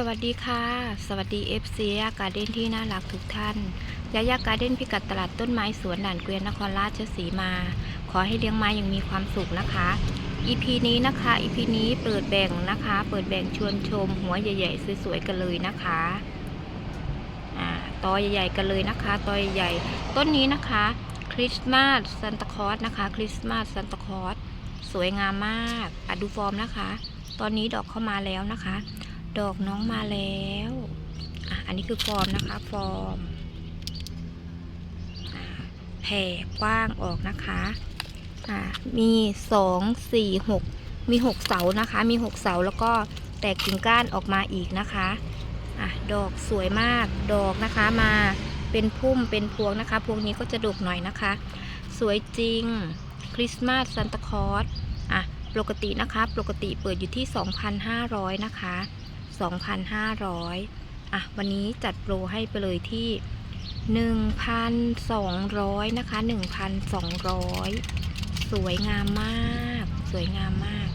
สวัสดีค่ะ สวัสดี FC ยาการ์เด้นที่น่ารักทุกท่านยายาการ์เด้นพิกัดตลาดต้นไม้สวนด่านเกวียนนครราชสีมา ขอให้เลี้ยงไม้อย่างมีความสุขนะคะ EP นี้นะคะ EP นี้เปิดแบ่งนะคะ เปิดแบ่งชวนชม หัวใหญ่ๆสวยๆกันเลยนะคะอ่าตอใหญ่ๆกันเลยนะคะตอใหญ่ๆต้นนี้นะคะ คริสต์มาสซันตาคอสนะคะ คริสต์มาสซันตาคอสสวยงามมากอะดูฟอร์มนะคะ ตอนนี้ดอกเข้ามาแล้วนะคะ ดอกน้องมาแล้วอะอันนี้คือฟอร์มนะคะฟอร์มแผ่กว้างออกนะคะอ่ามีสองสี่หกมีหกเสานะคะ มีหกเสาแล้วก็แตกกิ่งก้านออกมาอีกนะคะอะดอกสวยมากดอกนะคะมาเป็นพุ่มเป็นพวงนะคะ พวงนี้ก็จะดกหน่อยนะคะ สวยจริงคริสต์มาสซันตาคลอสอะปกตินะคะ ปกติเปิดอยู่ที่ 2,500 นะคะ 2,500อะวันนี้จัดโปรให้ไปเลยที่ 1,200 นะคะ 1,200 สวยงามมาก สวยงามมาก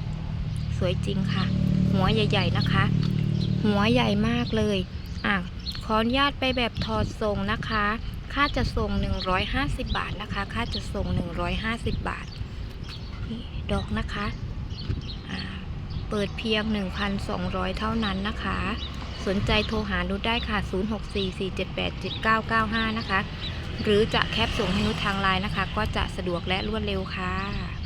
สวยจริงค่ะ หัวใหญ่ ๆ นะคะ หัวใหญ่มากเลยอะขออนุญาตไปแบบถอดทรงนะคะ ค่าจะส่ง 150 บาทนะคะ ค่าจะส่ง 150 บาทนี่ดอกนะคะ เปิดเพียง 1,200 เท่านั้นนะคะ สนใจโทรหานุชได้ค่ะ 0644787995 นะคะ หรือจะแคปส่งให้นุชทางไลน์นะคะ ก็จะสะดวกและรวดเร็วค่ะ